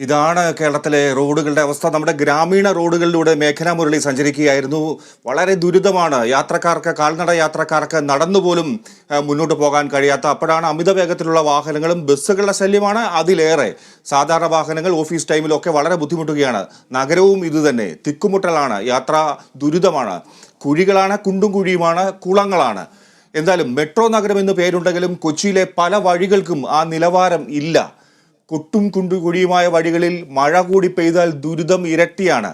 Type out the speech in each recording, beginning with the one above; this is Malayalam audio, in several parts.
ഇതാണ് കേരളത്തിലെ റോഡുകളുടെ അവസ്ഥ. നമ്മുടെ ഗ്രാമീണ റോഡുകളിലൂടെ മേഖലാ മുരളി സഞ്ചരിക്കുകയായിരുന്നു. വളരെ ദുരിതമാണ്. യാത്രക്കാർക്ക് കാൽനട യാത്രക്കാർക്ക് നടന്നുപോലും മുന്നോട്ട് പോകാൻ കഴിയാത്ത അപ്പോഴാണ് അമിത വേഗത്തിലുള്ള വാഹനങ്ങളും ബസ്സുകളുടെ ശല്യമാണ് അതിലേറെ. സാധാരണ വാഹനങ്ങൾ ഓഫീസ് ടൈമിലൊക്കെ വളരെ ബുദ്ധിമുട്ടുകയാണ്. നഗരവും ഇതുതന്നെ തിക്കുമുട്ടലാണ്. യാത്ര ദുരിതമാണ്. കുഴികളാണ് കുണ്ടും കുഴിയുമാണ് കുളങ്ങളാണ്. എന്തായാലും മെട്രോ നഗരം എന്ന് പേരുണ്ടെങ്കിലും കൊച്ചിയിലെ പല വഴികൾക്കും ആ നിലവാരം ഇല്ല. കൊട്ടും കുണ്ടു കുഴിയുമായ വഴികളിൽ മഴ കൂടി പെയ്താൽ ദുരിതം ഇരട്ടിയാണ്.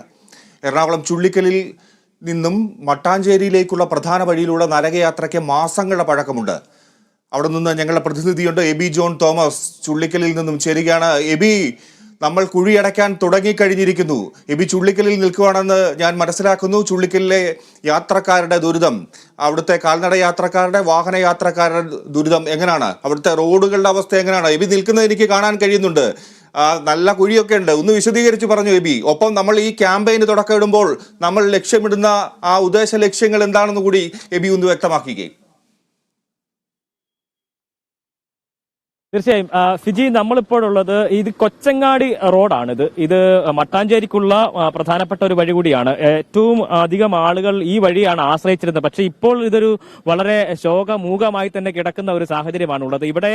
എറണാകുളം ചുള്ളിക്കലിൽ നിന്നും മട്ടാഞ്ചേരിയിലേക്കുള്ള പ്രധാന വഴിയിലൂടെ നരകയാത്രയ്ക്ക് മാസങ്ങളുടെ പഴക്കമുണ്ട്. അവിടെ നിന്ന് ഞങ്ങളുടെ പ്രതിനിധിയുണ്ട് എബി ജോൺ തോമസ്. ചുള്ളിക്കലിൽ നിന്നും ചേരുകയാണ്. എബി നമ്മൾ കുഴിയടയ്ക്കാൻ തുടങ്ങിക്കഴിഞ്ഞിരിക്കുന്നു. എബി ചുള്ളിക്കലിൽ നിൽക്കുവാണെന്ന് ഞാൻ മനസ്സിലാക്കുന്നു. ചുള്ളിക്കലിലെ യാത്രക്കാരുടെ ദുരിതം അവിടുത്തെ കാൽനട യാത്രക്കാരുടെ വാഹന യാത്രക്കാരുടെ ദുരിതം എങ്ങനെയാണ് അവിടുത്തെ റോഡുകളുടെ അവസ്ഥ എങ്ങനെയാണ് എബി നിൽക്കുന്നത് എനിക്ക് കാണാൻ കഴിയുന്നുണ്ട്. നല്ല കുഴിയൊക്കെ ഉണ്ട്. ഒന്ന് വിശദീകരിച്ച് പറഞ്ഞു എബി ഒപ്പം നമ്മൾ ഈ ക്യാമ്പയിന് തുടക്കമിടുമ്പോൾ നമ്മൾ ലക്ഷ്യമിടുന്ന ആ ഉദ്ദേശ ലക്ഷ്യങ്ങൾ എന്താണെന്ന് കൂടി എബി ഒന്ന് വ്യക്തമാക്കുകയും. തീർച്ചയായും. ഫിജി നമ്മളിപ്പോഴുള്ളത് ഇത് കൊച്ചങ്ങാടി റോഡാണിത്. ഇത് മട്ടാഞ്ചേരിക്കുള്ള പ്രധാനപ്പെട്ട ഒരു വഴി കൂടിയാണ്. ഏറ്റവും അധികം ആളുകൾ ഈ വഴിയാണ് ആശ്രയിച്ചിരുന്നത്. പക്ഷെ ഇപ്പോൾ ഇതൊരു വളരെ ശോകമൂകമായി തന്നെ കിടക്കുന്ന ഒരു സാഹചര്യമാണ് ഉള്ളത് ഇവിടെ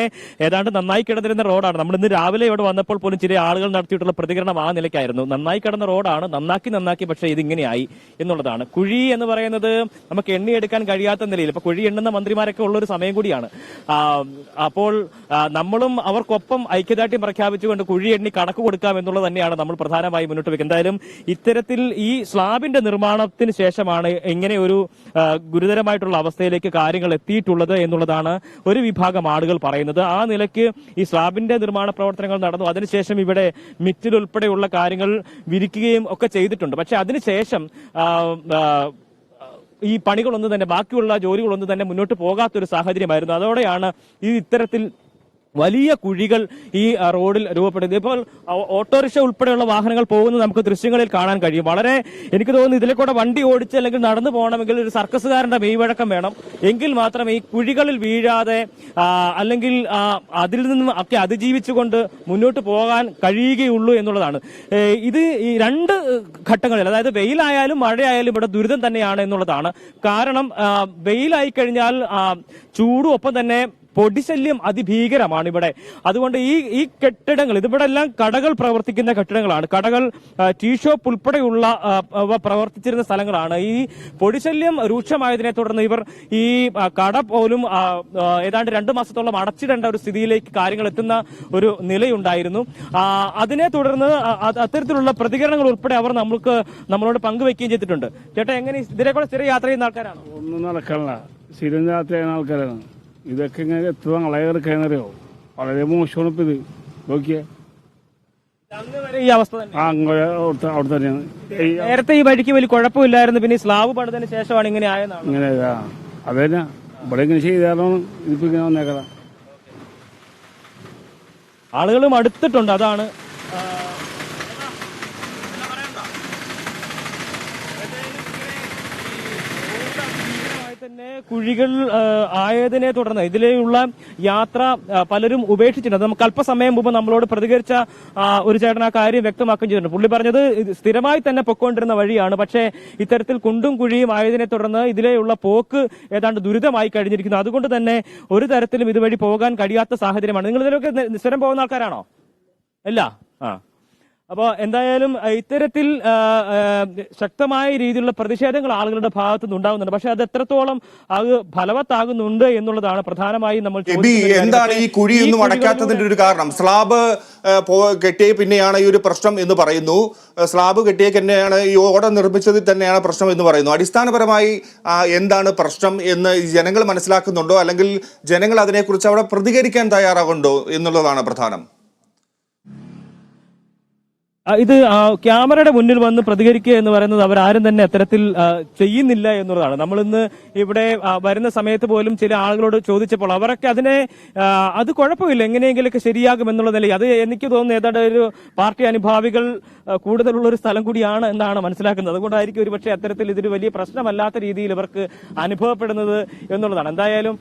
ഏതാണ്ട് നന്നായി കിടന്നിരുന്ന റോഡാണ്. നമ്മൾ ഇന്ന് രാവിലെ ഇവിടെ വന്നപ്പോൾ പോലും ചില ആളുകൾ നടത്തിയിട്ടുള്ള പ്രതികരണം ആ നിലയ്ക്കായിരുന്നു. നന്നായി കിടന്ന റോഡാണ്. നന്നാക്കി നന്നാക്കി പക്ഷേ ഇതിങ്ങനെയായി എന്നുള്ളതാണ്. കുഴി എന്ന് പറയുന്നത് നമുക്ക് എണ്ണിയെടുക്കാൻ കഴിയാത്ത നിലയിൽ ഇപ്പൊ കുഴി എണ്ണുന്ന മന്ത്രിമാരൊക്കെ ഉള്ള ഒരു സമയം കൂടിയാണ്. അപ്പോൾ ആ, നമ്മളും അവർക്കൊപ്പം ഐക്യദാർഢ്യം പ്രഖ്യാപിച്ചുകൊണ്ട് കുഴി എണ്ണി കണക്ക് കൊടുക്കാം എന്നുള്ളത് തന്നെയാണ് നമ്മൾ പ്രധാനമായും മുന്നോട്ട് വെക്കുന്നത് എന്തായാലും ഇത്തരത്തിൽ ഈ സ്ലാബിന്റെ നിർമ്മാണത്തിന് ശേഷമാണ് ഇങ്ങനെ ഒരു ഗുരുതരമായിട്ടുള്ള അവസ്ഥയിലേക്ക് കാര്യങ്ങൾ എത്തിയിട്ടുള്ളത് എന്നുള്ളതാണ് ഒരു വിഭാഗം ആളുകൾ പറയുന്നത്. ആ നിലയ്ക്ക് ഈ സ്ലാബിന്റെ നിർമ്മാണ പ്രവർത്തനങ്ങൾ നടന്നു. അതിനുശേഷം ഇവിടെ മിറ്റിൽ ഉൾപ്പെടെയുള്ള കാര്യങ്ങൾ വിരിക്കുകയും ഒക്കെ ചെയ്തിട്ടുണ്ട്. പക്ഷെ അതിനുശേഷം ഈ പണികളൊന്നും തന്നെ ബാക്കിയുള്ള ജോലികളൊന്നും തന്നെ മുന്നോട്ട് പോകാത്തൊരു സാഹചര്യമായിരുന്നു. അതോടെയാണ് ഈ ഇത്തരത്തിൽ വലിയ കുഴികൾ ഈ റോഡിൽ രൂപപ്പെടുന്നത്. ഇപ്പോൾ ഓട്ടോറിക്ഷ ഉൾപ്പെടെയുള്ള വാഹനങ്ങൾ പോകുന്നത് നമുക്ക് ദൃശ്യങ്ങളിൽ കാണാൻ കഴിയും. വളരെ എനിക്ക് തോന്നുന്നു ഇതിലെ കൂടെ വണ്ടി ഓടിച്ച് അല്ലെങ്കിൽ നടന്നു പോകണമെങ്കിൽ ഒരു സർക്കസുകാരന്റെ മെയ്വഴക്കം വേണം. എങ്കിൽ മാത്രം ഈ കുഴികളിൽ വീഴാതെ അല്ലെങ്കിൽ അതിൽ നിന്നും ഒക്കെ അതിജീവിച്ചുകൊണ്ട് മുന്നോട്ട് പോകാൻ കഴിയുകയുള്ളൂ എന്നുള്ളതാണ്. ഇത് ഈ രണ്ട് ഘട്ടങ്ങളിൽ അതായത് വെയിലായാലും മഴയായാലും ഇവിടെ ദുരിതം തന്നെയാണ് എന്നുള്ളതാണ്. കാരണം വെയിലായി കഴിഞ്ഞാൽ ചൂടും ഒപ്പം തന്നെ പൊടിശല്യം അതിഭീകരമാണ് ഇവിടെ. അതുകൊണ്ട് ഈ ഈ കെട്ടിടങ്ങൾ ഇതിവിടെ എല്ലാം കടകൾ പ്രവർത്തിക്കുന്ന കെട്ടിടങ്ങളാണ്. കടകൾ ടീ ഷോപ്പ് ഉൾപ്പെടെയുള്ള പ്രവർത്തിച്ചിരുന്ന സ്ഥലങ്ങളാണ്. ഈ പൊടിശല്യം രൂക്ഷമായതിനെ തുടർന്ന് ഇവർ ഈ കട പോലും ഏതാണ്ട് രണ്ടു മാസത്തോളം അടച്ചിടേണ്ട ഒരു സ്ഥിതിയിലേക്ക് കാര്യങ്ങൾ എത്തുന്ന ഒരു നിലയുണ്ടായിരുന്നു. അതിനെ തുടർന്ന് അത്തരത്തിലുള്ള പ്രതികരണങ്ങൾ ഉൾപ്പെടെ അവർ നമ്മൾക്ക് നമ്മളോട് പങ്കുവെക്കുകയും ചെയ്തിട്ടുണ്ട്. ചേട്ടാ എങ്ങനെ ഇതിനെ കൂടെ സ്ഥിരം യാത്ര ചെയ്യുന്ന ആൾക്കാരാണ്? ഒന്നും നടക്കണില്ല സ്ഥിരം യാത്ര ചെയ്യുന്ന ആൾക്കാരാണ്. ഇതൊക്കെ ഇങ്ങനെ എത്ര കളയെടുക്കാന്നറിയോ വളരെ മോശമാണ് ഇപ്പൊ ഇത്. നോക്കിയേ. ഈ അവസ്ഥ ആ അങ്ങോട്ട് അവിടുത്തെ അവിടെ തന്നെയാണ്. ഈ നേരത്തെ ഈ വഴിക്ക് വലിയ കുഴപ്പമില്ലായിരുന്നു പിന്നെ ഈ സ്ലാബ് പണിതതിന് ശേഷമാണ് ഇങ്ങനെ ആയതാണ്. ഇങ്ങനെ ആ അത് തന്നെ. ഇവിടെ ഇങ്ങനെ ചെയ്താലാണ് ഇതിപ്പോ ഇങ്ങനെ വന്നേക്കതാ ആളുകളും അടുത്തിട്ടുണ്ട് അതാണ് ആ, ഭീകരമായി തന്നെ കുഴികൾ ആയതിനെ തുടർന്ന് ഇതിലെയുള്ള യാത്ര പലരും ഉപേക്ഷിച്ചിട്ടുണ്ട്. നമുക്ക് അല്പസമയം മുമ്പ് നമ്മളോട് പ്രതികരിച്ച ഒരു ചേട്ടൻ ആ കാര്യം വ്യക്തമാക്കുകയും ചെയ്തിട്ടുണ്ട്. പുള്ളി പറഞ്ഞത് സ്ഥിരമായി തന്നെ പൊക്കോണ്ടിരുന്ന വഴിയാണ്. പക്ഷേ ഇത്തരത്തിൽ കുണ്ടും കുഴിയും ആയതിനെ തുടർന്ന് ഇതിലെയുള്ള പോക്ക് ഏതാണ്ട് ദുരിതമായി കഴിഞ്ഞിരിക്കുന്നു. അതുകൊണ്ട് തന്നെ ഒരു തരത്തിലും ഇതുവഴി പോകാൻ കഴിയാത്ത സാഹചര്യമാണ്. നിങ്ങൾ ഇതിലൊക്കെ സ്ഥിരം പോകുന്ന ആൾക്കാരാണോ? അല്ല ആ. അപ്പോൾ എന്തായാലും ഇത്തരത്തിൽ ശക്തമായ രീതിയിലുള്ള പ്രതിഷേധങ്ങൾ ആളുകളുടെ ഭാഗത്തു നിന്ന് ഉണ്ടാകുന്നുണ്ട്. പക്ഷെ അത് എത്രത്തോളം അത് ഫലവത്താകുന്നുണ്ട് എന്നുള്ളതാണ് പ്രധാനമായും നമ്മൾ. എന്താണ് ഈ കുഴി കുഴിയൊന്നും അടയ്ക്കാത്തതിന്റെ ഒരു കാരണം? സ്ലാബ് കെട്ടിയ പിന്നെയാണ് ഈ ഒരു പ്രശ്നം എന്ന് പറയുന്നു. സ്ലാബ് കെട്ടിയ തന്നെയാണ് ഈ ഓട നിർമ്മിച്ചതിൽ തന്നെയാണ് പ്രശ്നം എന്ന് പറയുന്നു. അടിസ്ഥാനപരമായി എന്താണ് പ്രശ്നം എന്ന് ജനങ്ങൾ മനസ്സിലാക്കുന്നുണ്ടോ? അല്ലെങ്കിൽ ജനങ്ങൾ അതിനെക്കുറിച്ച് അവിടെ പ്രതികരിക്കാൻ തയ്യാറാകുന്നുണ്ടോ എന്നുള്ളതാണ് പ്രധാനം. ഇത് ക്യാമറയുടെ മുന്നിൽ വന്ന് പ്രതികരിക്കുക എന്ന് പറയുന്നത് അവരാരും തന്നെ അത്തരത്തിൽ ചെയ്യുന്നില്ല എന്നുള്ളതാണ്. നമ്മളിന്ന് ഇവിടെ വരുന്ന സമയത്ത് പോലും ചില ആളുകളോട് ചോദിച്ചപ്പോൾ അവരൊക്കെ അതിനെ അത് കുഴപ്പമില്ല എങ്ങനെയെങ്കിലൊക്കെ ശരിയാകും എന്നുള്ള നിലയിൽ. അത് എനിക്ക് തോന്നുന്നു ഏതാണ്ട് ഒരു പാർട്ടി അനുഭാവികൾ കൂടുതലുള്ള ഒരു സ്ഥലം കൂടിയാണ് എന്നാണ് മനസ്സിലാക്കുന്നത്. അതുകൊണ്ടായിരിക്കും ഒരു പക്ഷേ അത്തരത്തിൽ ഇതൊരു വലിയ പ്രശ്നമല്ലാത്ത രീതിയിൽ ഇവർക്ക് അനുഭവപ്പെടുന്നത് എന്നുള്ളതാണ്. എന്തായാലും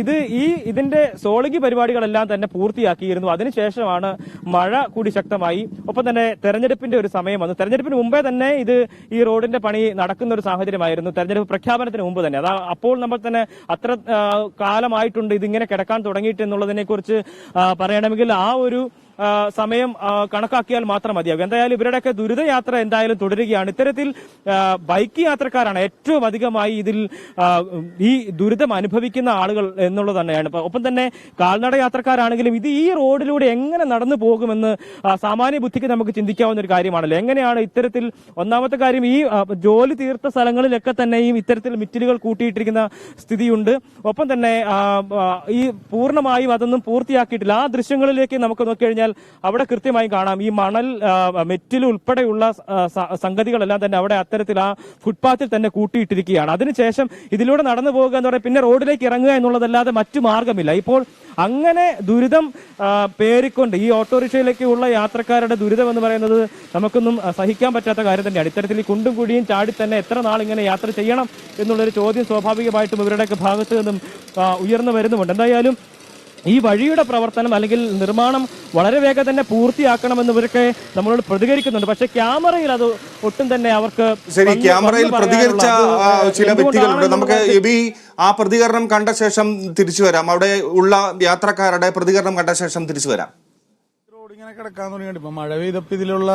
ഇത് ഈ ഇതിന്റെ സോളിംഗ് പരിപാടികളെല്ലാം തന്നെ പൂർത്തിയാക്കിയിരുന്നു. അതിനുശേഷമാണ് മഴ കൂടി ശക്തമായി. ഒപ്പം തന്നെ തെരഞ്ഞെടുപ്പിന്റെ ഒരു സമയം വന്നു. തെരഞ്ഞെടുപ്പിന് മുമ്പേ തന്നെ ഇത് ഈ റോഡിന്റെ പണി നടക്കുന്ന ഒരു സാഹചര്യമായിരുന്നു. തെരഞ്ഞെടുപ്പ് പ്രഖ്യാപനത്തിന് മുമ്പ് തന്നെ. അതാ അപ്പോൾ നമ്മൾ തന്നെ അത്ര കാലമായിട്ടുണ്ട് ഇതിങ്ങനെ കിടക്കാൻ തുടങ്ങിയിട്ട് എന്നുള്ളതിനെ കുറിച്ച് പറയണമെങ്കിൽ ആ ഒരു സമയം കണക്കാക്കിയാൽ മാത്രം മതിയാകും. എന്തായാലും ഇവരുടെയൊക്കെ ദുരിതയാത്ര എന്തായാലും തുടരുകയാണ്. ഇത്തരത്തിൽ ബൈക്ക് യാത്രക്കാരാണ് ഏറ്റവും അധികമായി ഇതിൽ ഈ ദുരിതം അനുഭവിക്കുന്ന ആളുകൾ എന്നുള്ളത് തന്നെയാണ്. ഒപ്പം തന്നെ കാൽനട യാത്രക്കാരാണെങ്കിലും ഇത് ഈ റോഡിലൂടെ എങ്ങനെ നടന്നു പോകുമെന്ന് സാമാന്യ ബുദ്ധിക്ക് നമുക്ക് ചിന്തിക്കാവുന്ന ഒരു കാര്യമാണല്ലോ. എങ്ങനെയാണ് ഇത്തരത്തിൽ ഒന്നാമത്തെ കാര്യം ഈ ജോലി തീർത്ത സ്ഥലങ്ങളിലൊക്കെ തന്നെയും ഇത്തരത്തിൽ മിറ്റിലുകൾ കൂട്ടിയിട്ടിരിക്കുന്ന സ്ഥിതിയുണ്ട്. ഒപ്പം തന്നെ ഈ പൂർണമായും അതൊന്നും പൂർത്തിയാക്കിയിട്ടില്ല. ആ ദൃശ്യങ്ങളിലേക്ക് നമുക്ക് നോക്കിക്കഴിഞ്ഞാൽ അവിടെ കൃത്യമായി കാണാം. ഈ മണൽ മെറ്റിൽ ഉൾപ്പെടെയുള്ള സംഗതികളെല്ലാം തന്നെ അവിടെ അത്തരത്തിൽ ആ ഫുട്പാത്തിൽ തന്നെ കൂട്ടിയിട്ടിരിക്കുകയാണ്. അതിനുശേഷം ഇതിലൂടെ നടന്നു പോകുക എന്ന് പറഞ്ഞാൽ പിന്നെ റോഡിലേക്ക് ഇറങ്ങുക എന്നുള്ളതല്ലാതെ മറ്റു മാർഗമില്ല. ഇപ്പോൾ അങ്ങനെ ദുരിതം പേരിക്കൊണ്ട് ഈ ഓട്ടോറിക്ഷയിലേക്കുള്ള യാത്രക്കാരുടെ ദുരിതം എന്ന് പറയുന്നത് നമുക്കൊന്നും സഹിക്കാൻ പറ്റാത്ത കാര്യം തന്നെയാണ്. ഇത്തരത്തിൽ ഈ കുണ്ടും കുഴിയും ചാടി തന്നെ എത്ര നാൾ ഇങ്ങനെ യാത്ര ചെയ്യണം എന്നുള്ളൊരു ചോദ്യം സ്വാഭാവികമായിട്ടും ഇവരുടെയൊക്കെ ഭാഗത്ത് നിന്നും ഉയർന്നു വരുന്നുമുണ്ട്. എന്തായാലും ഈ വഴിയുടെ പ്രവർത്തനം അല്ലെങ്കിൽ നിർമ്മാണം വളരെ വേഗം തന്നെ പൂർത്തിയാക്കണമെന്ന് ഇവരൊക്കെ നമ്മളോട് പ്രതികരിക്കുന്നുണ്ട്. പക്ഷെ ക്യാമറയിൽ അത് ഒട്ടും തന്നെ അവർക്ക് ശരി ക്യാമറയിൽ പ്രതികരിച്ച ചില വ്യക്തികളുണ്ട്. നമുക്ക് എബി ആ പ്രതികരണം കണ്ട ശേഷം തിരിച്ചു വരാം. അവിടെ ഉള്ള യാത്രക്കാരുടെ പ്രതികരണം കണ്ട ശേഷം തിരിച്ചു വരാം. റോഡ് ഇങ്ങനെ കിടക്കാൻ തുടങ്ങിയിട്ട് ഇപ്പൊ മഴ പെയ്തപ്പോ ഇതിലുള്ള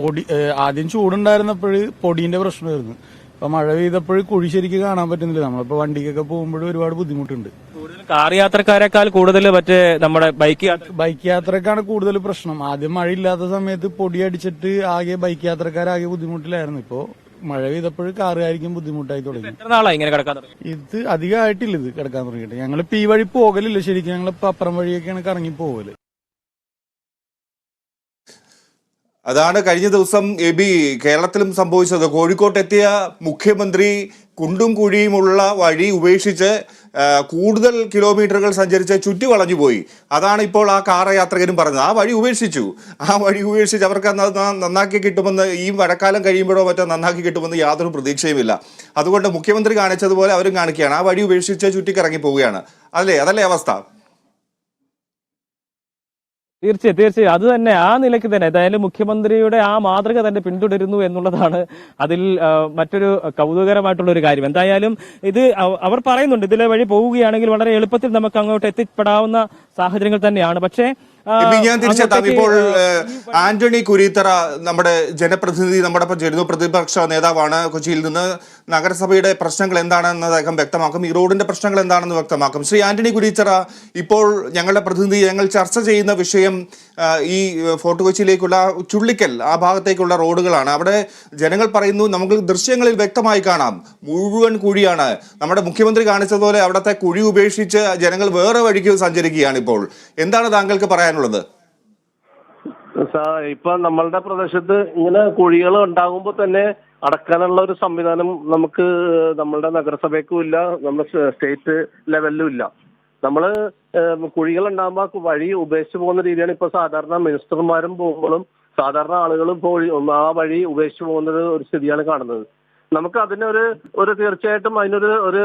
പൊടി ആദ്യം ചൂടുണ്ടായിരുന്നപ്പോഴ് പൊടീന്റെ പ്രശ്നമായിരുന്നു. ഇപ്പൊ മഴ പെയ്തപ്പോൾ കുഴി ശരിക്ക് കാണാൻ പറ്റുന്നില്ല. നമ്മളിപ്പോ വണ്ടിക്കൊക്കെ പോകുമ്പോഴും ഒരുപാട് ബുദ്ധിമുട്ടുണ്ട്. കാർ യാത്രക്കാരെക്കാൾ കൂടുതൽ മറ്റേ നമ്മുടെ ബൈക്ക് യാത്ര ബൈക്ക് യാത്രക്കാണ് കൂടുതൽ പ്രശ്നം. ആദ്യം മഴ ഇല്ലാത്ത സമയത്ത് പൊടിയടിച്ചിട്ട് ആകെ ബൈക്ക് യാത്രക്കാരാകെ ബുദ്ധിമുട്ടിലായിരുന്നു. ഇപ്പോ മഴ പെയ്തപ്പോൾ കാറുകാരിക്കും ബുദ്ധിമുട്ടായി തുടങ്ങി. എത്ര നാളായി ഇങ്ങനെ കിടക്കാൻ തുടങ്ങി? ഇത് അധികമായിട്ടില്ല ഇത് കിടക്കാൻ തുടങ്ങിയിട്ട്. ഞങ്ങളിപ്പോ ഈ വഴി പോകലില്ല. ശരിക്കും ഞങ്ങളിപ്പോ അപ്പുറം വഴിയൊക്കെയാണ് കറങ്ങി പോകൽ അതാണ് കഴിഞ്ഞ ദിവസം എബി കേരളത്തിലും സംഭവിച്ചത്. കോഴിക്കോട്ടെത്തിയ മുഖ്യമന്ത്രി കുണ്ടും കുഴിയുമുള്ള വഴി ഉപേക്ഷിച്ച് കൂടുതൽ കിലോമീറ്ററുകൾ സഞ്ചരിച്ച് ചുറ്റി വളഞ്ഞു പോയി അതാണ് ഇപ്പോൾ ആ കാർ യാത്രികരും പറഞ്ഞത്. ആ വഴി ഉപേക്ഷിച്ചു. ആ വഴി ഉപേക്ഷിച്ച് അവർക്ക് നന്നാക്കി കിട്ടുമെന്ന് ഈ മഴക്കാലം കഴിയുമ്പോഴോ മറ്റോ നന്നാക്കി കിട്ടുമെന്ന് യാതൊരു പ്രതീക്ഷയുമില്ല. അതുകൊണ്ട് മുഖ്യമന്ത്രി കാണിച്ചതുപോലെ അവരും കാണിക്കുകയാണ്. ആ വഴി ഉപേക്ഷിച്ച് ചുറ്റിക്കിറങ്ങി പോവുകയാണ് അതല്ലേ? അതല്ലേ അവസ്ഥ? തീർച്ചയായും തീർച്ചയായും. അത് തന്നെ ആ നിലയ്ക്ക് തന്നെ. ഏതായാലും മുഖ്യമന്ത്രിയുടെ ആ മാതൃക തന്നെ പിന്തുടരുന്നു എന്നുള്ളതാണ് അതിൽ മറ്റൊരു കൗതുകരമായിട്ടുള്ള ഒരു കാര്യം. എന്തായാലും ഇത് അവർ പറയുന്നുണ്ട് ഇതിലെ വഴി പോവുകയാണെങ്കിൽ വളരെ എളുപ്പത്തിൽ നമുക്ക് അങ്ങോട്ട് എത്തിപ്പെടാവുന്ന സാഹചര്യങ്ങൾ തന്നെയാണ്. പക്ഷേ ഞാൻ തിരിച്ചെത്താം. ഇപ്പോൾ ആന്റണി കുരീത്തറ നമ്മുടെ ജനപ്രതിനിധി നമ്മുടെ ചേരുന്നു. പ്രതിപക്ഷ നേതാവാണ് കൊച്ചിയിൽ നിന്ന്. നഗരസഭയുടെ പ്രശ്നങ്ങൾ എന്താണെന്ന് അദ്ദേഹം വ്യക്തമാക്കും. ഈ റോഡിന്റെ പ്രശ്നങ്ങൾ എന്താണെന്ന് വ്യക്തമാക്കും. ശ്രീ ആന്റണി കുരീത്തറ ഇപ്പോൾ ഞങ്ങളുടെ പ്രതിനിധി ഞങ്ങൾ ചർച്ച ചെയ്യുന്ന വിഷയം ഈ ഫോർട്ട് കൊച്ചിയിലേക്കുള്ള ചുള്ളിക്കൽ ആ ഭാഗത്തേക്കുള്ള റോഡുകളാണ്. അവിടെ ജനങ്ങൾ പറയുന്നു നമുക്ക് ദൃശ്യങ്ങളിൽ വ്യക്തമായി കാണാം. മുഴുവൻ കുഴിയാണ്. നമ്മുടെ മുഖ്യമന്ത്രി കാണിച്ചതുപോലെ അവിടുത്തെ കുഴി ഉപേക്ഷിച്ച് ജനങ്ങൾ വേറെ വഴിക്ക് സഞ്ചരിക്കുകയാണ് ഇപ്പോൾ. എന്താണ് താങ്കൾക്ക് പറയാനുള്ളത്? ഇപ്പൊ നമ്മളുടെ പ്രദേശത്ത് ഇങ്ങനെ കുഴികൾ ഉണ്ടാകുമ്പോൾ തന്നെ അടക്കാനുള്ള ഒരു സംവിധാനം നമുക്ക് നമ്മളുടെ നഗരസഭയ്ക്കും ഇല്ല നമ്മുടെ സ്റ്റേറ്റ് ലെവലിലും ഇല്ല. നമ്മൾ കുഴികൾ ഉണ്ടാകുമ്പോൾ വഴി ഉപേക്ഷിച്ച് പോകുന്ന രീതിയാണ് ഇപ്പൊ സാധാരണ മിനിസ്റ്റർമാരും പോകുമ്പോഴും സാധാരണ ആളുകളും ഇപ്പോൾ ആ വഴി ഉപേക്ഷിച്ച് പോകുന്ന ഒരു- സ്ഥിതിയാണ് കാണുന്നത്. നമുക്ക് അതിനൊരു ഒരു തീർച്ചയായിട്ടും അതിനൊരു ഒരു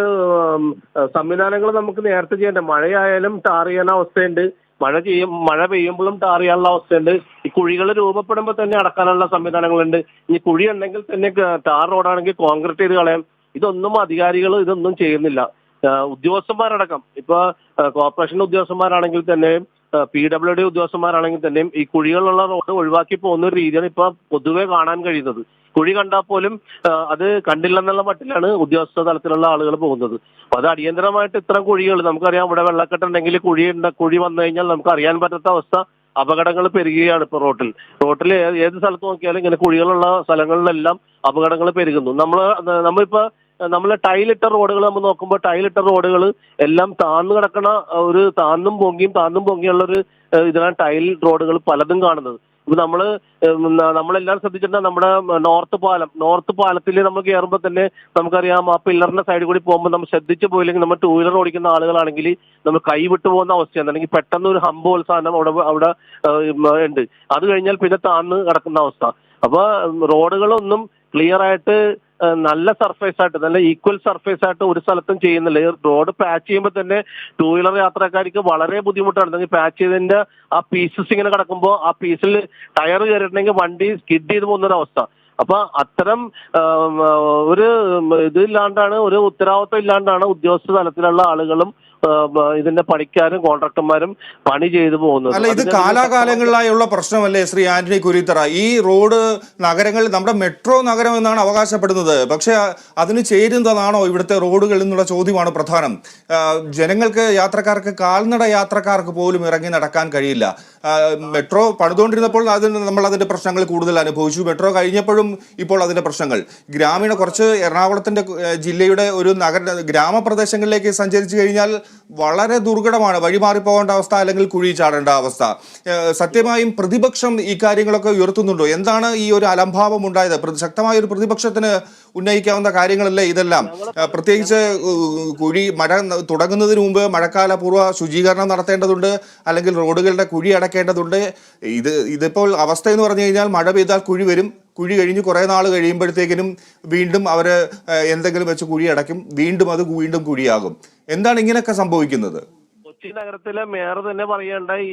സംവിധാനങ്ങൾ നമുക്ക് നേരത്തെ ചെയ്യേണ്ട. മഴയായാലും ടാർ ചെയ്യാൻ അവസ്ഥയുണ്ട്. മഴ ചെയ്യും മഴ പെയ്യുമ്പോഴും ടാർ ചെയ്യാനുള്ള അവസ്ഥയുണ്ട്. ഈ കുഴികൾ രൂപപ്പെടുമ്പോൾ തന്നെ അടക്കാനുള്ള സംവിധാനങ്ങളുണ്ട്. ഇനി കുഴി ഉണ്ടെങ്കിൽ തന്നെ ടാർ റോഡാണെങ്കിൽ കോൺക്രീറ്റ് ചെയ്ത് കളയാം. ഇതൊന്നും അധികാരികൾ ഇതൊന്നും ചെയ്യുന്നില്ല. ഉദ്യോഗസ്ഥന്മാരടക്കം. ഇപ്പൊ കോർപ്പറേഷൻ ഉദ്യോഗസ്ഥന്മാരാണെങ്കിൽ തന്നെയും പി ഡബ്ല്യു ഡി ഉദ്യോഗസ്ഥന്മാരാണെങ്കിൽ തന്നെയും ഈ കുഴികളുള്ള റോഡ് ഒഴിവാക്കി പോകുന്ന ഒരു രീതിയാണ് ഇപ്പൊ പൊതുവെ കാണാൻ കഴിയുന്നത്. കുഴി കണ്ടാൽ പോലും അത് കണ്ടില്ലെന്നുള്ള മട്ടിലാണ് ഉദ്യോഗസ്ഥ തലത്തിലുള്ള ആളുകൾ പോകുന്നത്. അപ്പൊ അത് അടിയന്തരമായിട്ട് ഇത്തരം കുഴികൾ നമുക്കറിയാം ഇവിടെ വെള്ളക്കെട്ടുണ്ടെങ്കിൽ കുഴി ഉണ്ട കുഴി വന്നു കഴിഞ്ഞാൽ നമുക്ക് അറിയാൻ പറ്റാത്ത അവസ്ഥ അപകടങ്ങൾ പെരുകുകയാണ് ഇപ്പൊ റോട്ടിൽ. റോട്ടിൽ ഏത് സ്ഥലത്ത് നോക്കിയാലും ഇങ്ങനെ കുഴികളുള്ള സ്ഥലങ്ങളിലെല്ലാം അപകടങ്ങൾ പെരുകുന്നു. നമ്മൾ നമ്മളിപ്പോ നമ്മൾ ടൈലിട്ട റോഡുകൾ നമ്മൾ നോക്കുമ്പോൾ ടൈലിട്ട റോഡുകൾ എല്ലാം താഴ്ന്നു കിടക്കുന്ന ഒരു താന്നും പൊങ്ങിയും താന്നും പൊങ്ങിയുള്ള ഒരു ഇതിനാണ് ടൈൽ റോഡുകൾ പലതും കാണുന്നത്. ഇപ്പൊ നമ്മൾ നമ്മളെല്ലാം ശ്രദ്ധിച്ചിട്ടുണ്ട് നമ്മുടെ നോർത്ത് പാലം? നോർത്ത് പാലത്തിൽ നമ്മൾ കയറുമ്പോൾ തന്നെ നമുക്കറിയാം ആ പില്ലറിന്റെ സൈഡിൽ കൂടി പോകുമ്പോൾ നമ്മൾ ശ്രദ്ധിച്ചു പോയില്ലെങ്കിൽ നമ്മൾ ടൂ വീലർ ഓടിക്കുന്ന ആളുകളാണെങ്കിൽ നമ്മൾ കൈ വിട്ടു പോകുന്ന അവസ്ഥയാണ്. അല്ലെങ്കിൽ പെട്ടെന്ന് ഒരു ഹമ്പ് പോലെ സാധനം അവിടെ അവിടെ ഉണ്ട്. അത് കഴിഞ്ഞാൽ പിന്നെ താന്ന് കിടക്കുന്ന അവസ്ഥ. അപ്പൊ റോഡുകളൊന്നും ക്ലിയർ ആയിട്ട് നല്ല സർഫേസ് ആയിട്ട് നല്ല ഈക്വൽ സർഫേസ് ആയിട്ട് ഒരു സ്ഥലത്തും ചെയ്യുന്നില്ല. റോഡ് പാച്ച് ചെയ്യുമ്പോൾ തന്നെ ടൂ വീലർ യാത്രക്കാർക്ക് വളരെ ബുദ്ധിമുട്ടാണ്. പാച്ച് ചെയ്തതിന്റെ ആ പീസസ് ഇങ്ങനെ കിടക്കുമ്പോൾ ആ പീസിൽ ടയർ കയറിയിട്ടുണ്ടെങ്കിൽ വണ്ടി സ്കിഡ് ചെയ്ത് പോകുന്ന അവസ്ഥ. അപ്പൊ അത്തരം ഒരു ഇത് ഒരു ഇതില്ലാണ്ടാണ് ഒരു ഉത്തരവാദിത്വം ഇല്ലാണ്ടാണ് ഉദ്യോഗസ്ഥ തലത്തിലുള്ള ആളുകളും ഇതിന്റെ പണിക്കാരും കോൺട്രാക്ടർമാരും പണി ചെയ്തു പോകുന്നത്. അല്ല ഇത് കാലാകാലങ്ങളിലായുള്ള പ്രശ്നമല്ലേ ശ്രീ ആന്റണി കുരിത്തറ? ഈ റോഡ് നഗരങ്ങളിൽ നമ്മുടെ മെട്രോ നഗരം എന്നാണ് അവകാശപ്പെടുന്നത്. പക്ഷെ അതിന് ചേരുന്നതാണോ ഇവിടുത്തെ റോഡുകൾ എന്നുള്ള ചോദ്യമാണ് പ്രധാനം. ജനങ്ങൾക്ക് യാത്രക്കാർക്ക് കാൽനട യാത്രക്കാർക്ക് പോലും ഇറങ്ങി നടക്കാൻ കഴിയില്ല. മെട്രോ പണിതുകൊണ്ടിരുന്നപ്പോൾ അതിന് നമ്മൾ അതിന്റെ പ്രശ്നങ്ങൾ കൂടുതൽ അനുഭവിച്ചു. മെട്രോ കഴിഞ്ഞപ്പോഴും ഇപ്പോൾ അതിന്റെ പ്രശ്നങ്ങൾ. ഗ്രാമീണ കുറച്ച് എറണാകുളത്തിന്റെ ജില്ലയുടെ ഒരു നഗര ഗ്രാമപ്രദേശങ്ങളിലേക്ക് സഞ്ചരിച്ചു കഴിഞ്ഞാൽ വളരെ ദുർഘടമാണ്. വഴിമാറിപ്പോകേണ്ട അവസ്ഥ അല്ലെങ്കിൽ കുഴി ചാടേണ്ട അവസ്ഥ. സത്യമായും പ്രതിപക്ഷം ഈ കാര്യങ്ങളൊക്കെ ഉയർത്തുന്നുണ്ടോ? എന്താണ് ഈ ഒരു അലംഭാവം ഉണ്ടായത്? ശക്തമായ ഒരു പ്രതിപക്ഷത്തിന് ഉന്നയിക്കാവുന്ന കാര്യങ്ങളല്ലേ ഇതെല്ലാം? പ്രത്യേകിച്ച് കുഴി മഴ തുടങ്ങുന്നതിന് മുമ്പ് മഴക്കാല പൂർവ ശുചീകരണം നടത്തേണ്ടതുണ്ട് അല്ലെങ്കിൽ റോഡുകളുടെ കുഴി അടക്കേണ്ടതുണ്ട്. ഇത് ഇതിപ്പോൾ അവസ്ഥ എന്ന് പറഞ്ഞു കഴിഞ്ഞാൽ മഴ പെയ്താൽ കുഴി വരും. കുഴി കഴിഞ്ഞ് കുറേ നാൾ കഴിയുമ്പോഴത്തേക്കിനും വീണ്ടും അവർ എന്തെങ്കിലും വെച്ച് കുഴി അടയ്ക്കും. വീണ്ടും അത് വീണ്ടും കുഴിയാകും. എന്താണ് ഇങ്ങനെയൊക്കെ സംഭവിക്കുന്നത്? കൊച്ചി നഗരത്തിലെ മേയർ തന്നെ പറയേണ്ട ഈ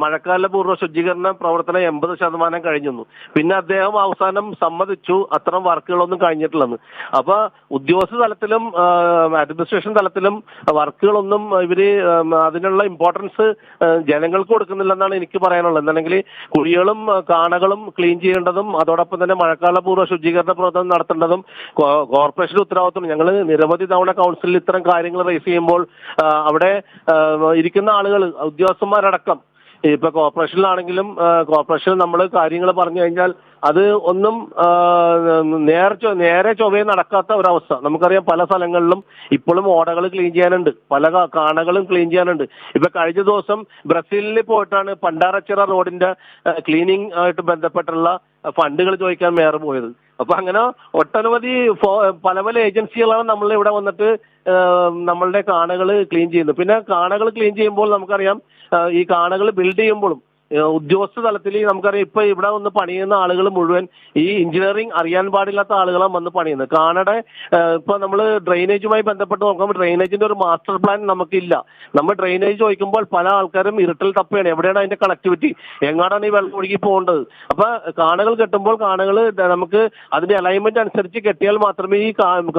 മഴക്കാല പൂർവ ശുചീകരണ പ്രവർത്തനം എൺപത് ശതമാനം കഴിഞ്ഞു പിന്നെ അദ്ദേഹം അവസാനം സമ്മതിച്ചു അത്തരം വർക്കുകളൊന്നും കഴിഞ്ഞിട്ടില്ലെന്ന്. അപ്പൊ ഉദ്യോഗസ്ഥ തലത്തിലും അഡ്മിനിസ്ട്രേഷൻ തലത്തിലും വർക്കുകളൊന്നും ഇവർ അതിനുള്ള ഇമ്പോർട്ടൻസ് ജനങ്ങൾക്ക് കൊടുക്കുന്നില്ലെന്നാണ് എനിക്ക് പറയാനുള്ളത്. എന്താണെങ്കിൽ കുഴികളും കാണകളും ക്ലീൻ ചെയ്യേണ്ടതും അതോടൊപ്പം തന്നെ മഴക്കാല പൂർവ ശുചീകരണ പ്രവർത്തനം നടത്തേണ്ടതും കോർപ്പറേഷൻ ഉത്തരവാദിത്വം. ഞങ്ങൾ നിരവധി തവണ കൗൺസിലിൽ ഇത്തരം കാര്യങ്ങൾ റേസ് ചെയ്യുമ്പോൾ അവിടെ ഇരിക്കുന്ന ആളുകൾ ഉദ്യോഗസ്ഥന്മാരടക്കം ഇപ്പൊ കോർപ്പറേഷനിലാണെങ്കിലും കോർപ്പറേഷനിൽ നമ്മൾ കാര്യങ്ങൾ പറഞ്ഞു കഴിഞ്ഞാൽ അത് ഒന്നും നേരെ നേരെ ചൊവ്വയെ നടക്കാത്ത ഒരവസ്ഥ. നമുക്കറിയാം പല സ്ഥലങ്ങളിലും ഇപ്പോഴും ഓടകൾ ക്ലീൻ ചെയ്യാനുണ്ട്. പല കാണകളും ക്ലീൻ ചെയ്യാനുണ്ട്. ഇപ്പൊ കഴിഞ്ഞ ദിവസം ബ്രസീലിൽ പോയിട്ടാണ് പണ്ടാറച്ചിറ റോഡിന്റെ ക്ലീനിങ് ആയിട്ട് ബന്ധപ്പെട്ടുള്ള ഫണ്ടുകൾ ചോദിക്കാൻ മേയർ പോയത്. അപ്പൊ അങ്ങനെ ഒട്ടനവധി പല പല ഏജൻസികളാണ് നമ്മൾ ഇവിടെ വന്നിട്ട് നമ്മളുടെ കാണകൾ ക്ലീൻ ചെയ്യുന്നത്. പിന്നെ കാണകൾ ക്ലീൻ ചെയ്യുമ്പോൾ നമുക്കറിയാം ഈ കാണകൾ ബിൽഡ് ചെയ്യുമ്പോഴും ഉദ്യോഗസ്ഥ തലത്തിൽ നമുക്കറിയാം ഇപ്പൊ ഇവിടെ വന്ന് പണിയുന്ന ആളുകൾ മുഴുവൻ ഈ എഞ്ചിനീയറിംഗ് അറിയാൻ പാടില്ലാത്ത ആളുകളാണ് വന്ന് പണിയുന്നത്. കാനഡ ഇപ്പൊ നമ്മൾ ഡ്രെയിനേജുമായി ബന്ധപ്പെട്ട് നോക്കുമ്പോൾ ഡ്രെയിനേജിന്റെ ഒരു മാസ്റ്റർ പ്ലാൻ നമുക്കില്ല. നമ്മൾ ഡ്രെയിനേജ് ചോദിക്കുമ്പോൾ പല ആൾക്കാരും ഇരുട്ടിൽ തപ്പയാണ്. എവിടെയാണ് അതിന്റെ കണക്ടിവിറ്റി എങ്ങാടാണ് ഈ വെള്ളം ഒഴുകി പോകേണ്ടത്? അപ്പൊ കാണകൾ കെട്ടുമ്പോൾ കാണകൾ നമുക്ക് അതിന്റെ അലൈൻമെന്റ് അനുസരിച്ച് കെട്ടിയാൽ മാത്രമേ ഈ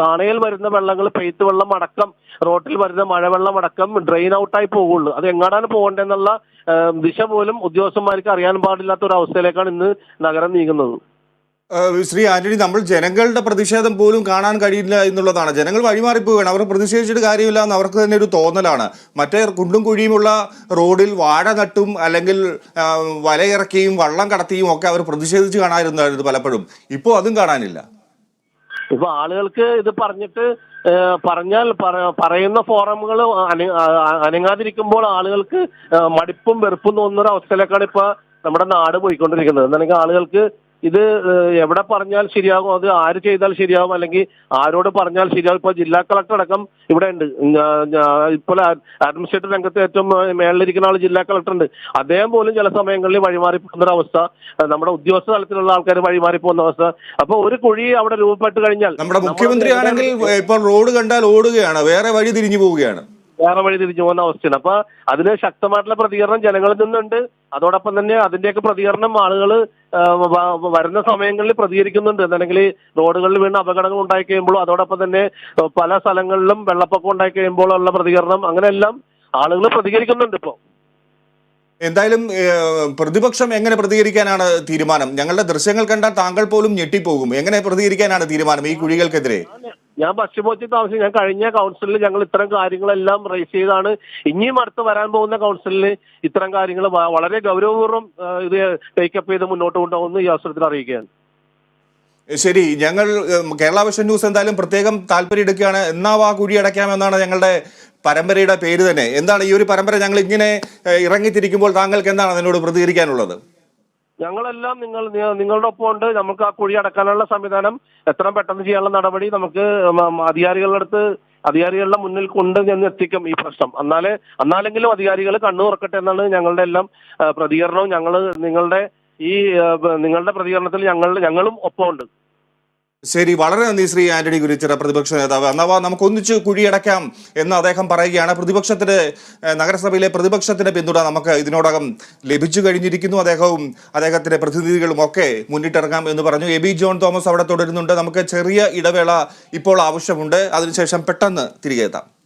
കാണയിൽ വരുന്ന വെള്ളങ്ങൾ പെയ്ത്ത് വെള്ളം അടക്കം റോട്ടിൽ വരുന്ന മഴവെള്ളം അടക്കം ഡ്രെയിൻ ഔട്ടായി പോകുള്ളൂ. അത് എങ്ങാടാണ് പോകേണ്ടതെന്നുള്ള ദിശ പോലും ഉദ്യോഗസ്ഥന്മാർക്ക് അറിയാൻ പാടില്ലാത്ത ഒരു അവസ്ഥയിലേക്കാണ് ഇന്ന് നഗരം നീങ്ങുന്നത്. ശ്രീ ആന്റണി നമ്മൾ ജനങ്ങളുടെ പ്രതിഷേധം പോലും കാണാൻ കഴിയില്ല എന്നുള്ളതാണ്. ജനങ്ങൾ വഴിമാറിപ്പോവുകയാണ്. അവർ പ്രതിഷേധിച്ചിട്ട് കാര്യമില്ല എന്ന് അവർക്ക് തന്നെ ഒരു തോന്നലാണ്. മറ്റേ കുണ്ടും കുഴിയുമുള്ള റോഡിൽ വാഴ നട്ടും അല്ലെങ്കിൽ വലയിറക്കിയും വള്ളം കടത്തിയും ഒക്കെ അവർ പ്രതിഷേധിച്ച് കാണാറുണ്ടായിരുന്നു പലപ്പോഴും. ഇപ്പോൾ അതും കാണാനില്ല. ഇപ്പൊ ആളുകൾക്ക് ഇത് പറഞ്ഞിട്ട് പറഞ്ഞാൽ പറയുന്ന ഫോറമുകൾ അനങ്ങാതിരിക്കുമ്പോൾ ആളുകൾക്ക് മടുപ്പും വെറുപ്പും തോന്നുന്ന ഒരു അവസ്ഥയിലേക്കാണ് ഇപ്പൊ നമ്മുടെ നാട് പോയിക്കൊണ്ടിരിക്കുന്നത്. എന്താണെങ്കിൽ ആളുകൾക്ക് ഇത് എവിടെ പറഞ്ഞാൽ ശരിയാകും? അത് ആര് ചെയ്താൽ ശരിയാകും? അല്ലെങ്കിൽ ആരോട് പറഞ്ഞാൽ ശരിയാകും? ഇപ്പൊ ജില്ലാ കളക്ടർ അടക്കം ഇവിടെ ഉണ്ട്. ഇപ്പോൾ അഡ്മിനിസ്ട്രേറ്റീവ് രംഗത്ത് ഏറ്റവും മേളിലിരിക്കുന്ന ആൾ ജില്ലാ കളക്ടർ ഉണ്ട്. അദ്ദേഹം പോലും ചില സമയങ്ങളിൽ വഴിമാറി പോകുന്ന ഒരു അവസ്ഥ നമ്മുടെ ഉദ്യോഗസ്ഥ തലത്തിലുള്ള ആൾക്കാർ വഴിമാറി പോകുന്ന അവസ്ഥ. അപ്പൊ ഒരു കുഴി അവിടെ രൂപപ്പെട്ട് കഴിഞ്ഞാൽ നമ്മുടെ മുഖ്യമന്ത്രി ആണെങ്കിൽ ഇപ്പോൾ റോഡ് കണ്ടാൽ ഓടുകയാണ്. വേറെ വഴി തിരിഞ്ഞു പോവുകയാണ്. വേറെ വഴി തിരിച്ചു പോകുന്ന അവസ്ഥയാണ്. അപ്പൊ അതിന് ശക്തമായിട്ടുള്ള പ്രതികരണം ജനങ്ങളിൽ നിന്നുണ്ട്. അതോടൊപ്പം തന്നെ അതിന്റെയൊക്കെ പ്രതികരണം ആളുകൾ വരുന്ന സമയങ്ങളിൽ പ്രതികരിക്കുന്നുണ്ട്. അല്ലെങ്കിൽ റോഡുകളിൽ വീണ് അപകടങ്ങൾ ഉണ്ടായി കഴിയുമ്പോൾ അതോടൊപ്പം തന്നെ പല സ്ഥലങ്ങളിലും വെള്ളപ്പൊക്കം ഉണ്ടായി കഴിയുമ്പോൾ ഉള്ള പ്രതികരണം അങ്ങനെയെല്ലാം ആളുകൾ പ്രതികരിക്കുന്നുണ്ട് ഇപ്പോൾ എന്തായാലും പ്രതിപക്ഷം എങ്ങനെ പ്രതികരിക്കാനാണ് തീരുമാനം? ഞങ്ങളുടെ ദൃശ്യങ്ങൾ കണ്ടാൽ താങ്കൾ പോലും ഞെട്ടിപ്പോകും. എങ്ങനെ പ്രതികരിക്കാനാണ് തീരുമാനം ഈ കുഴികൾക്കെതിരെ? ഞാൻ പശ്ചിമോച്ചി താമസിച്ച് ഞാൻ കഴിഞ്ഞ കൗൺസിലിൽ ഞങ്ങൾ ഇത്തരം കാര്യങ്ങളെല്ലാം റേസ് ചെയ്താണ്. ഇനിയും അടുത്ത് വരാൻ പോകുന്ന കൗൺസിലിൽ ഇത്തരം കാര്യങ്ങൾ വളരെ ഗൗരവപൂർവം ഇത് ടേക്കപ്പ് ചെയ്ത് മുന്നോട്ട് കൊണ്ടുപോകുന്നു ഈ അവസരത്തിൽ അറിയിക്കുകയാണ്. ശരി. ഞങ്ങൾ കേരള വിഷൻ ന്യൂസ് എന്തായാലും പ്രത്യേകം താല്പര്യം എടുക്കുകയാണ്. എന്നാ വാ കുഴി അടയ്ക്കാമെന്നാണ് ഞങ്ങളുടെ പരമ്പരയുടെ പേര് തന്നെ. എന്താണ് ഈ ഒരു പരമ്പര ഞങ്ങൾ ഇങ്ങനെ ഇറങ്ങിത്തിരിക്കുമ്പോൾ താങ്കൾക്ക് എന്താണ് അതിനോട് പ്രതികരിക്കാനുള്ളത്? ഞങ്ങളെല്ലാം നിങ്ങൾ നിങ്ങളുടെ ഒപ്പം ഉണ്ട്. നമുക്ക് ആ കുഴി അടക്കാനുള്ള സംവിധാനം എത്രയും പെട്ടെന്ന് ചെയ്യാനുള്ള നടപടി നമുക്ക് അധികാരികളുടെ അടുത്ത് അധികാരികളുടെ മുന്നിൽ കൊണ്ട് ചെന്ന് എത്തിക്കും ഈ പ്രശ്നം. എന്നാലേ എന്നാലെങ്കിലും അധികാരികൾ കണ്ണു തുറക്കട്ടെ എന്നാണ് ഞങ്ങളുടെ എല്ലാം പ്രതികരണവും. ഞങ്ങൾ നിങ്ങളുടെ ഈ നിങ്ങളുടെ പ്രതികരണത്തിൽ ഞങ്ങൾ ഞങ്ങളും ഒപ്പമുണ്ട്. ശരി വളരെ നന്ദി ശ്രീ ആന്റണി ഗുരുച്ചിറ പ്രതിപക്ഷ നേതാവ്. എന്നാ നമുക്ക് ഒന്നിച്ച് കുഴിയടക്കാം എന്ന് അദ്ദേഹം പറയുകയാണ്. പ്രതിപക്ഷത്തിന് നഗരസഭയിലെ പ്രതിപക്ഷത്തിന്റെ പിന്തുണ നമുക്ക് ഇതിനോടകം ലഭിച്ചു കഴിഞ്ഞിരിക്കുന്നു. അദ്ദേഹവും അദ്ദേഹത്തിന്റെ പ്രതിനിധികളും ഒക്കെ മുന്നിട്ടിറങ്ങാം എന്ന് പറഞ്ഞു. എ ബി ജോൺ തോമസ് അവിടെ തുടരുന്നുണ്ട്. നമുക്ക് ചെറിയ ഇടവേള ഇപ്പോൾ ആവശ്യമുണ്ട്. അതിനുശേഷം പെട്ടെന്ന് തിരികെ എത്താം.